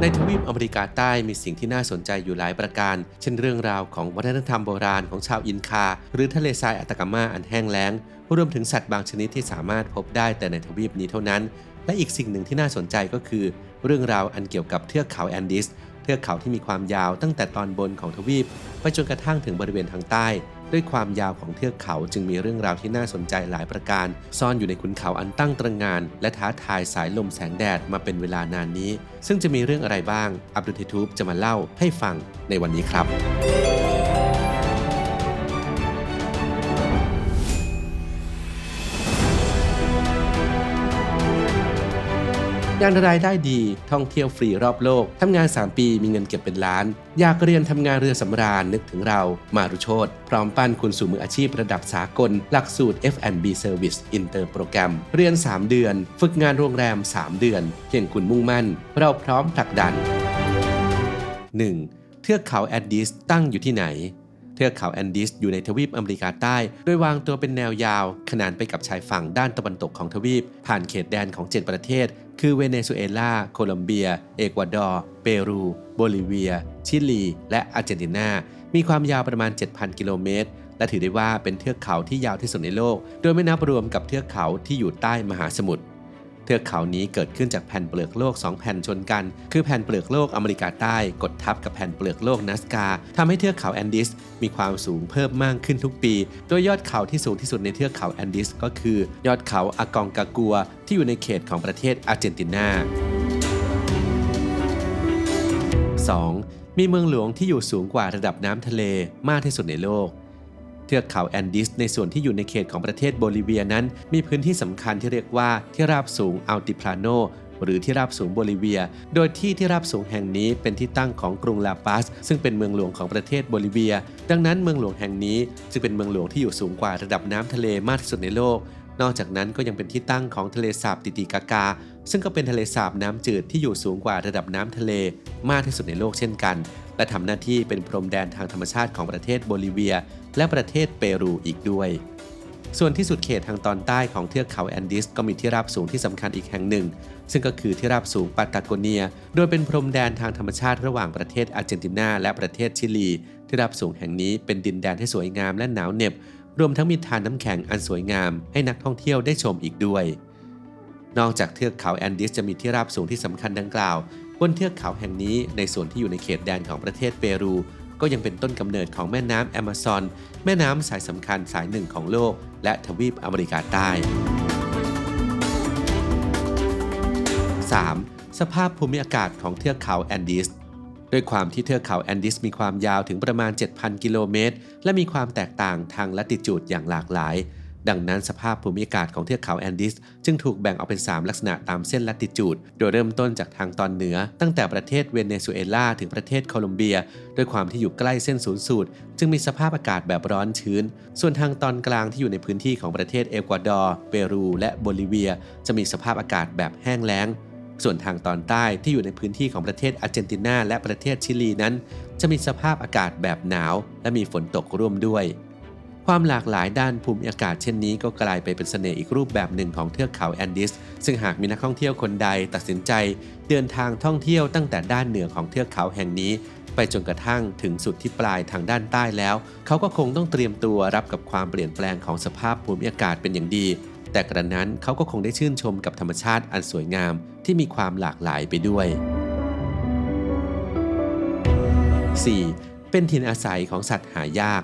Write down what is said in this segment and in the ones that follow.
ในทวีปอเมริกาใต้มีสิ่งที่น่าสนใจอยู่หลายประการ เช่นเรื่องราวของวัฒนธรรมโบราณของชาวอินคา หรือทะเลทรายอัตากามาอันแห้งแล้ง รวมถึงสัตว์บางชนิดที่สามารถพบได้แต่ในทวีปนี้เท่านั้น และอีกสิ่งหนึ่งที่น่าสนใจก็คือ เรื่องราวอันเกี่ยวกับเทือกเขาแอนดิส เทือกเขาที่มีความยาวตั้งแต่ตอนบนของทวีป ไปจนกระทั่งถึงบริเวณทางใต้ ด้วยความยาวของเทือกเขาจึงมีเรื่องราวที่น่าสนใจหลายประการ ซ่อนอยู่ในขุนเขาอันตั้งตระงาน และท้าทายสายลมแสงแดดมาเป็นเวลานานนี้ ซึ่งจะมีเรื่องอะไรบ้าง อับดุลทิทูบจะมาเล่าให้ฟังในวันนี้ครับ อย่างรายได้ดี ท่องเที่ยวฟรีรอบโลก ทำงาน 3 ปีมีเงินเก็บเป็นล้าน อยากเรียนทำงานเรือสำราญนึกถึงเรา มารุโชตพร้อมปั้นคุณสู่มืออาชีพระดับสากล หลักสูตร F&B Service Inter โปรแกรม เรียน 3 เดือน ฝึกงานโรงแรม 3 เดือน เพียงคุณมุ่งมั่น เราพร้อมผลักดัน 1. เทือกเขาแอดดิสตั้งอยู่ที่ไหน เทือกเขาแอนดิสอยู่ในทวีปอเมริกาใต้ โดยวางตัวเป็นแนวยาว ขนานไปกับชายฝั่งด้านตะวันตกของทวีป ผ่านเขตแดนของ 7 ประเทศ คือเวเนซุเอลา โคลอมเบีย เอกวาดอร์ เปรู โบลิเวีย ชิลี และอาร์เจนตินา มีความยาวประมาณ 7,000 กิโลเมตร และถือได้ว่าเป็นเทือกเขาที่ยาวที่สุดในโลก โดยไม่นับรวมกับเทือกเขาที่อยู่ใต้มหาสมุทร เทือกเขานี้เกิดขึ้นจากแผ่นเปลือกโลก 2 แผ่นชนกัน คือแผ่นเปลือกโลกอเมริกาใต้กดทับกับแผ่นเปลือกโลกนัสกาทำให้เทือกเขาแอนดิสมีความสูงเพิ่มมากขึ้นทุกปี โดยยอดเขาที่สูงที่สุดในเทือกเขาแอนดิสก็คือ ยอดเขาอากองกากัว ที่อยู่ในเขตของประเทศอาร์เจนตินา 2. มีเมืองหลวงที่อยู่สูงกว่าระดับน้ำทะเลมากที่สุดในโลก เทือกเขาแอนดิสในส่วนที่อยู่ในเขตของประเทศโบลิเวียนั้น มีพื้นที่สำคัญที่เรียกว่าที่ราบสูงอัลติพลาโนหรือที่ราบสูงโบลิเวีย โดยที่ที่ราบสูงแห่งนี้เป็นที่ตั้งของกรุงลาปัสซึ่งเป็นเมืองหลวงของประเทศโบลิเวีย ดังนั้นเมืองหลวงแห่งนี้จึงเป็นเมืองหลวงที่อยู่สูงกว่าระดับน้ำทะเลมากที่สุดในโลก นอกจากนั้นก็ยังเป็นที่ตั้งของทะเลสาบติติกากา ซึ่งก็เป็นทะเลสาบน้ำจืดที่อยู่สูงกว่าระดับน้ำทะเลมากที่สุดในโลกเช่นกัน และทำหน้าที่เป็นพรมแดนทางธรรมชาติของประเทศโบลิเวีย และประเทศเปรูอีกด้วย ส่วนที่สุดเขตทางตอนใต้ของเทือกเขาแอนดิสก็มีที่ราบสูงที่สำคัญอีกแห่งหนึ่ง ซึ่งก็คือที่ราบสูงปาตาโกเนีย โดยเป็นพรมแดนทางธรรมชาติระหว่างประเทศอาร์เจนตินา และประเทศชิลี ที่ราบสูงแห่งนี้เป็นดินแดนที่สวยงามและหนาวเหน็บ รวมทั้งมีทานน้ำแข็งอันสวยงาม ให้นักท่องเที่ยวได้ชมอีกด้วยนอกจากเทือกเขาแอนดิสจะมีที่ราบสูงที่สำคัญดังกล่าว บนเทือกเขาแห่งนี้ในส่วนที่อยู่ในเขตแดนของประเทศเปรู ก็ยังเป็นต้นกำเนิดของแม่น้ำแอมะซอน แม่น้ำสายสำคัญสายหนึ่งของโลก และทวีปอเมริกาใต้ 3. สภาพภูมิอากาศของเทือกเขาแอนดิสด้วยความที่เทือกเขาแอนดิสมีความยาวถึงประมาณ 7,000 กิโลเมตร และมีความแตกต่างทางลัติจูดอย่างหลากหลาย ดังนั้นสภาพภูมิอากาศของเทือกเขาแอนดิส จึงถูกแบ่งออกเป็น 3 ลักษณะตามเส้นลัติจูด โดยเริ่มต้นจากทางตอนเหนือ ตั้งแต่ประเทศเวเนซุเอลาถึงประเทศโคลอมเบีย ด้วยความที่อยู่ใกล้เส้นศูนย์สูตร จึงมีสภาพอากาศแบบร้อนชื้น ส่วนทางตอนกลางที่อยู่ในพื้นที่ของประเทศเอกวาดอร์ เปรู และโบลิเวีย จะมีสภาพอากาศแบบแห้งแล้งส่วนทางตอนใต้ที่อยู่ในพื้นที่ของประเทศอาร์เจนตินาและประเทศชิลีนั้น จะมีสภาพอากาศแบบหนาว และมีฝนตกร่วมด้วย ความหลากหลายด้านภูมิอากาศเช่นนี้ก็กลายไปเป็นเสน่ห์อีกรูปแบบหนึ่งของเทือกเขาแอนดิส ซึ่งหากมีนักท่องเที่ยวคนใดตัดสินใจ เดินทางท่องเที่ยวตั้งแต่ด้านเหนือของเทือกเขาแห่งนี้ ไปจนกระทั่งถึงสุดที่ปลายทางด้านใต้แล้ว เขาก็คงต้องเตรียมตัวรับกับความเปลี่ยนแปลงของสภาพภูมิอากาศเป็นอย่างดี แต่กระนั้นเขาก็คงได้ชื่นชมกับธรรมชาติอันสวยงามที่มีความหลากหลายไปด้วย 4. เป็นถิ่นอาศัยของสัตว์หายาก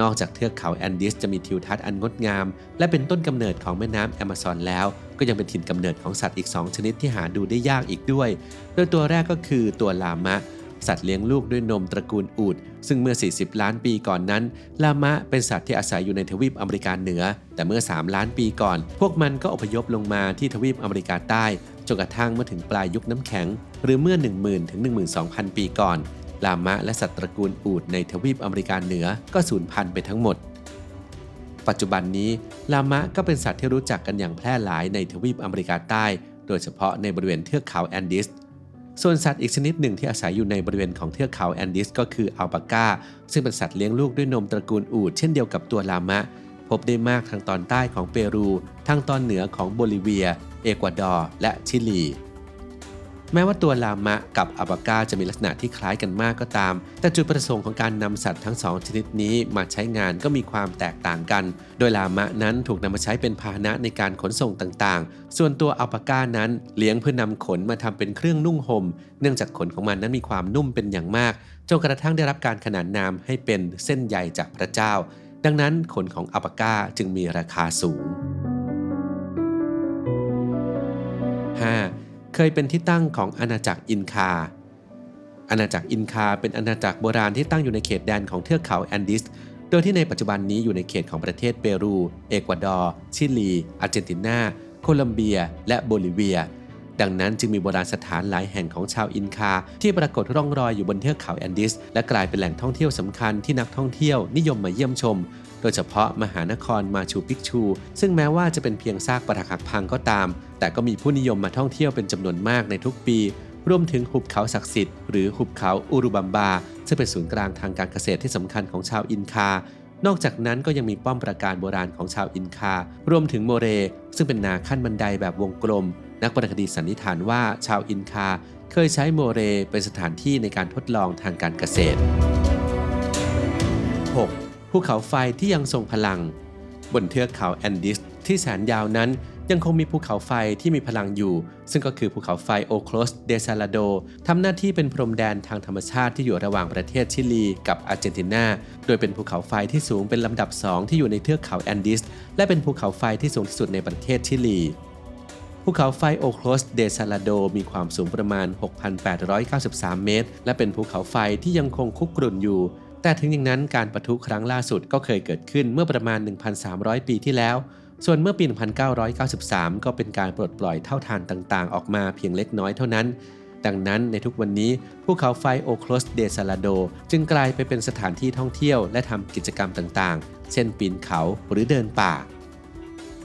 นอกจากเทือกเขาแอนดิสจะมีทิวทัศน์อันงดงาม และเป็นต้นกำเนิดของแม่น้ำแอมะซอนแล้ว ก็ยังเป็นถิ่นกำเนิดของสัตว์อีก 2 ชนิดที่หาดูได้ยากอีกด้วย โดยตัวแรกก็คือตัวลามะ สัตว์เลี้ยงลูกด้วยนมตระกูลอูฐซึ่งเมื่อ 40 ล้านปีก่อนนั้น ลามะเป็นสัตว์ที่อาศัยอยู่ในทวีปอเมริกาเหนือ แต่เมื่อ 3 ล้านปีก่อน พวกมันก็อพยพลงมาที่ทวีปอเมริกาใต้จนกระทั่งเมื่อถึงปลายยุคน้ำแข็ง หรือเมื่อ 10,000 ถึง 12,000 ปีก่อน ลามะและสัตว์ตระกูลอูฐในทวีปอเมริกาเหนือก็สูญพันธุ์ไปทั้งหมด ปัจจุบันนี้ลามะก็เป็นสัตว์ที่รู้จักกันอย่างแพร่หลายในทวีปอเมริกาใต้ โดยเฉพาะในบริเวณเทือกเขาแอนดิส ส่วนสัตว์อีกชนิดหนึ่งที่อาศัยอยู่ในบริเวณของเทือกเขาแอนดิส ก็คืออัลปาก้า ซึ่งเป็นสัตว์เลี้ยงลูกด้วยนมตระกูลอูฐเช่นเดียวกับตัวลามะ พบได้มากทางตอนใต้ของเปรู ทางตอนเหนือของโบลิเวีย เอกวาดอร์ และชิลี แม้ว่าตัวลามะกับอัลปากาจะมีลักษณะที่คล้ายกันมากก็ตาม แต่จุดประสงค์ของการนำสัตว์ทั้งสองชนิดนี้มาใช้งานก็มีความแตกต่างกัน โดยลามะนั้นถูกนำมาใช้เป็นพาหนะในการขนส่งต่างๆ ส่วนตัวอัลปากานั้นเลี้ยงเพื่อนำขนมาทำเป็นเครื่องนุ่งห่ม เนื่องจากขนของมันนั้นมีความนุ่มเป็นอย่างมาก จนกระทั่งได้รับการขนานนามให้เป็นเส้นใยจากพระเจ้า ดังนั้นขนของอัลปากาจึงมีราคาสูง 5. เคยเป็นที่ตั้งของอาณาจักรอินคา อาณาจักรอินคาเป็นอาณาจักรโบราณที่ตั้งอยู่ในเขตแดนของเทือกเขาแอนดิส โดยที่ในปัจจุบันนี้อยู่ในเขตของประเทศเปรู เอกวาดอร์ ชิลี อาร์เจนตินา โคลัมเบีย และโบลิเวีย ดังนั้นจึงมีโบราณสถานหลายแห่งของชาวอินคา ที่ปรากฏร่องรอยอยู่บนเทือกเขาแอนดิส และกลายเป็นแหล่งท่องเที่ยวสำคัญที่นักท่องเที่ยวนิยมมาเยี่ยมชม โดยเฉพาะมหานครมาชูปิกชู ซึ่งแม้ว่าจะเป็นเพียงซากปรักหักพังก็ตาม แต่ก็มีผู้นิยมมาท่องเที่ยวเป็นจำนวนมากในทุกปี รวมถึงหุบเขาศักดิ์สิทธิ์หรือหุบเขาอูรุบัมบา ซึ่งเป็นศูนย์กลางทางการเกษตรที่สำคัญของชาวอินคานอกจากนั้นก็ยังมีป้อมปราการโบราณของชาวอินคา รวมถึงโมเร ซึ่งเป็นนาขั้นบันไดแบบวงกลม นักวรรณคดีสันนิษฐานว่าชาวอินคาเคยใช้โมเรเป็นสถานที่ในการทดลองทางการเกษตร 6. ภูเขาไฟที่ยังทรงพลัง บนเทือกเขาแอนดิสที่แสนยาวนั้นยังคงมีภูเขาไฟที่มีพลังอยู่ ซึ่งก็คือภูเขาไฟโอโคลสเดซาลาโดทำหน้าที่เป็นพรมแดนทางธรรมชาติที่อยู่ระหว่างประเทศชิลีกับอาร์เจนตินา โดยเป็นภูเขาไฟที่สูงเป็นลำดับ 2 ที่อยู่ในเทือกเขาแอนดิส และเป็นภูเขาไฟที่สูงที่สุดในประเทศชิลี ภูเขาไฟโอโคลสเดซาลาโดมีความสูงประมาณ 6,893 เมตร และเป็นภูเขาไฟที่ยังคงคุกรุ่นอยู่ แต่ถึงอย่างนั้นการปะทุครั้งล่าสุดก็เคยเกิดขึ้นเมื่อประมาณ 1,300 ปีที่แล้ว ส่วนเมื่อปี 1993 ก็เป็นการปลดปล่อยเท่าทานต่างๆ ออกมาเพียงเล็กน้อยเท่านั้น ดังนั้นในทุกวันนี้ภูเขาไฟโอโคลสเดซาลาโดจึงกลายไปเป็นสถานที่ท่องเที่ยวและทำกิจกรรมต่างๆ เช่นปีนเขาหรือเดินป่า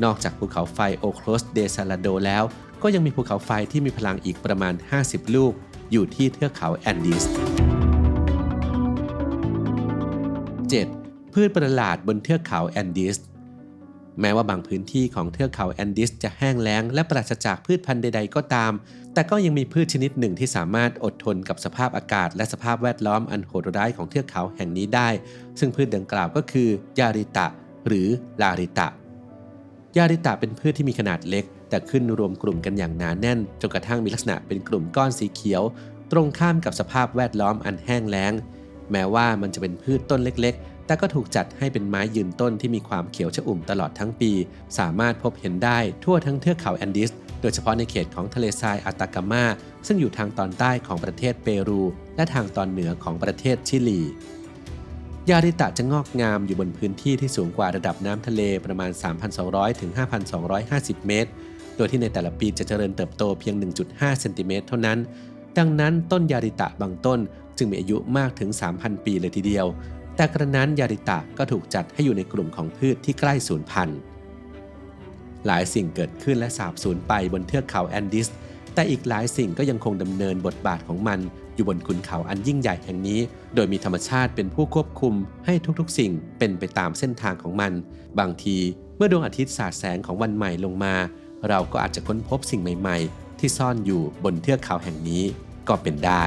นอกจากภูเขาไฟโอโคลสเดซาลาโดแล้ว ก็ยังมีภูเขาไฟที่มีพลังอีกประมาณ 50 ลูก อยู่ที่เทือกเขาแอนดิส 7. พืชประหลาดบนเทือกเขาแอนดิสแม้ว่าบางพื้นที่ของเทือกเขาแอนดิสจะแห้งแล้งและปราศจากพืชพันธุ์ใด ๆ ก็ตาม แต่ก็ยังมีพืชชนิดหนึ่งที่สามารถอดทนกับสภาพอากาศ และสภาพแวดล้อมอันโหดร้ายของเทือกเขาแห่งนี้ได้ ซึ่งพืชดังกล่าวก็คือยาริตะ หรือลาริตะ ยาริตะเป็นพืชที่มีขนาดเล็ก แต่ขึ้นรวมกลุ่มกันอย่างหนาแน่น จนกระทั่งมีลักษณะเป็นกลุ่มก้อนสีเขียว ตรงข้ามกับสภาพแวดล้อมอันแห้งแล้ง แม้ว่ามันจะเป็นพืชต้นเล็ก ๆ แต่ก็ถูกจัดให้เป็นไม้ยืนต้นที่มีความเขียวชอุ่มตลอดทั้งปี สามารถพบเห็นได้ทั่วทั้งเทือกเขาแอนดิส โดยเฉพาะในเขตของทะเลทรายอาตากามาซึ่งอยู่ทางตอนใต้ของประเทศเปรู และทางตอนเหนือของประเทศชิลี ยาริตะจะงอกงามอยู่บนพื้นที่ที่สูงกว่าระดับน้ำทะเลประมาณ 3,200 ถึง 5,250 เมตร โดยที่ในแต่ละปีจะเจริญเติบโตเพียง 1.5 เซนติเมตรเท่านั้น ดังนั้นต้นยาริตะบางต้นจึงมีอายุมากถึง 3,000 ปีเลยทีเดียว แต่กระนั้นยาริตะก็ถูกจัดให้อยู่ในกลุ่มของพืชที่ใกล้สูญพันธุ์ หลายสิ่งเกิดขึ้นและสาบสูญไปบนเทือกเขาแอนดิส แต่อีกหลายสิ่งก็ยังคงดำเนินบทบาทของมัน อยู่บนขุนเขาอันยิ่งใหญ่แห่งนี้ โดยมีธรรมชาติเป็นผู้ควบคุมให้ทุกๆ สิ่งเป็นไปตามเส้นทางของมัน บางทีเมื่อดวงอาทิตย์สาดแสงของวันใหม่ลงมา เราก็อาจจะค้นพบสิ่งใหม่ ๆ ที่ซ่อนอยู่บนเทือกเขาแห่งนี้ก็เป็นได้